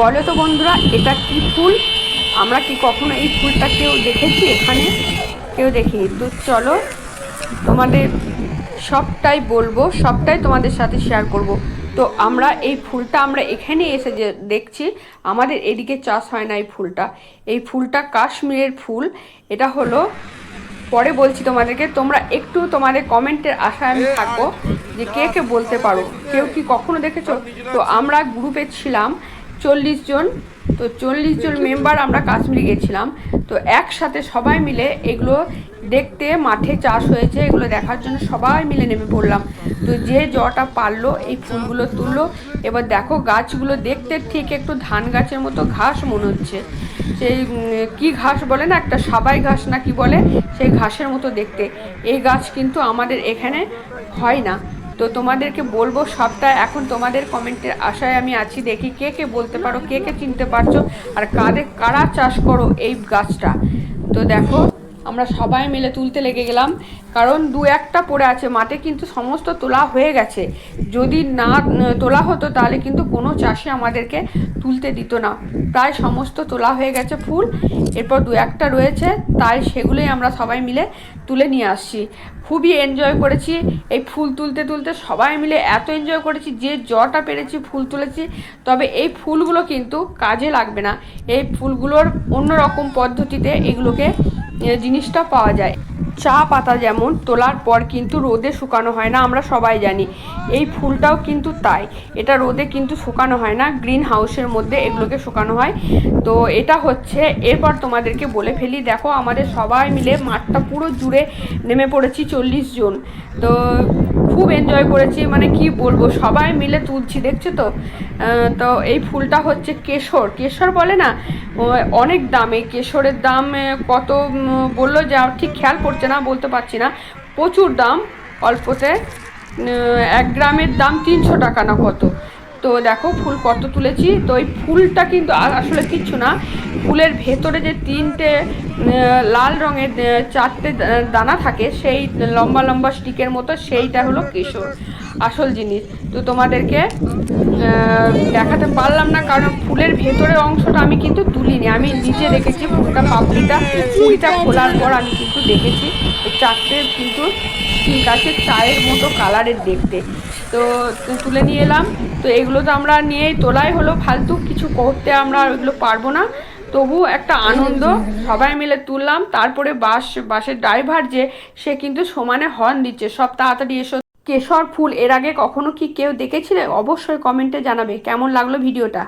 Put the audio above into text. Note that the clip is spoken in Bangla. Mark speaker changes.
Speaker 1: বলো তো বন্ধুরা, এটা কি ফুল? আমরা কি কখনো এই ফুলটা কেউ দেখেছি এখানে? কেউ দেখিনি। তো চলো, তোমাদের সবটাই বলব, সবটাই তোমাদের সাথে শেয়ার করব। তো আমরা এই ফুলটা আমরা এখানে এসে যে দেখছি, আমাদের এদিকে চাষ হয় না এই ফুলটা। এই ফুলটা কাশ্মীরের ফুল। এটা হলো, পরে বলছি তোমাদেরকে, তোমরা একটু তোমাদের কমেন্টের আশায় আমি থাকব যে কে কে বলতে পারো। কেউ কি কখনো দেখেছ? তো আমরা গ্রুপে ছিলাম চল্লিশ জন। তো চল্লিশ জন মেম্বার আমরা কাশ্মীরে গেছিলাম। তো একসাথে সবাই মিলে এগুলো দেখতে মাঠে চাষ হয়েছে, এগুলো দেখার জন্য সবাই মিলে নেমে পড়লাম। তো যে জটা পারল, এই ফুলগুলো তুললো। এবার দেখো গাছগুলো দেখতে ঠিক একটু ধান গাছের মতো ঘাস মনে হচ্ছে। সেই কি ঘাস বলে না, একটা সাবাই ঘাস না কি বলে, সেই ঘাসের মতো দেখতে। এই গাছ কিন্তু আমাদের এখানে হয় না। তো তোমাদেরকে বলব সবটা এখন তোমাদের কমেন্টের আশায় আমি আছি। দেখি কে কে বলতে পারো, কে কে চিনতে পারছ, আর কাদের কারা চাষ করো এই গাছটা। তো দেখো আমরা সবাই মিলে তুলতে লেগে গেলাম। কারণ দু একটা পড়ে আছে, মাঠে কিন্তু সমস্ত তোলা হয়ে গেছে। যদি না তোলা হতো তাহলে কিন্তু কোনো চাষি আমাদেরকে তুলতে দিত না। প্রায় সমস্ত তোলা হয়ে গেছে ফুল, এরপর দু একটা রয়েছে, তাই সেগুলোই আমরা সবাই মিলে তুলে নিয়ে আসছি। খুবই এনজয় করেছি এই ফুল তুলতে তুলতে, সবাই মিলে এত এনজয় করেছি যে জটা পেরেছি, ফুল তুলেছি। তবে এই ফুলগুলো কিন্তু কাজে লাগবে না। এই ফুলগুলোর অন্যরকম পদ্ধতিতে এগুলোকে জিনিসটা পাওয়া যায়। চা পাতা যেমন তোলার পর কিন্তু রোদে শুকানো হয় না, আমরা সবাই জানি। এই ফুলটাও কিন্তু তাই। এটা রোদে কিন্তু শুকানো হয় না, গ্রিন হাউসের মধ্যে এগুলোকে শুকানো হয়। তো এটা হচ্ছে, এরপর তোমাদেরকে বলে ফেলি, দেখো আমাদের সবাই মিলে মাঠটা পুরো জুড়ে নেমে পড়েছি চল্লিশ জন। তো খুব এনজয় করেছি মানে কি বলব, সবাই মিলে তুলছি, দেখছ তো? তো এই ফুলটা হচ্ছে কেশর। কেশর বলে না অনেক দাম। এই কেশরের দাম কত বলল যা ঠিক খেয়াল পড়ছে না, বলতে পারছি না। প্রচুর দাম, অল্পতে এক গ্রামের দাম তিনশো টাকা না কত। তো দেখো ফুল কত তুলেছি। তো এই ফুলটা কিন্তু আসলে কিচ্ছু না। ফুলের ভেতরে যে তিনটে লাল রঙের চারটে দানা থাকে, সেই লম্বা লম্বা স্টিকের মতো, সেইটা হলো কেশর। আসল জিনিস। তো তোমাদেরকে দেখাতে পারলাম না, কারণ ফুলের ভেতরের অংশটা আমি কিন্তু তুলিনি। আমি নিচে দেখেছি ফুলটা, পাপড়িটা কুড়িটা খোলার পর আমি কিন্তু দেখেছি। চারটে কিন্তু ঠিক আছে, চায়ের মতো কালারের দেখতে। তো তুলে নিয়ে এলাম। তো এগুলো তো আমরা নিয়েই তোলাই হলো, ফালতু কিছু করতে আমরা ওইগুলো পারব না। তবু একটা আনন্দ, সবাই মিলে তুললাম। তারপরে বাস, বাসের ড্রাইভার যে, সে কিন্তু সমানে হর্ন দিচ্ছে। সব তাড়াতাড়ি এসো। কেশর ফুল এর আগে কখনো কি কেউ দেখেছিলে অবশ্যই কমেন্টে জানাবে। কেমন লাগল ভিডিওটা?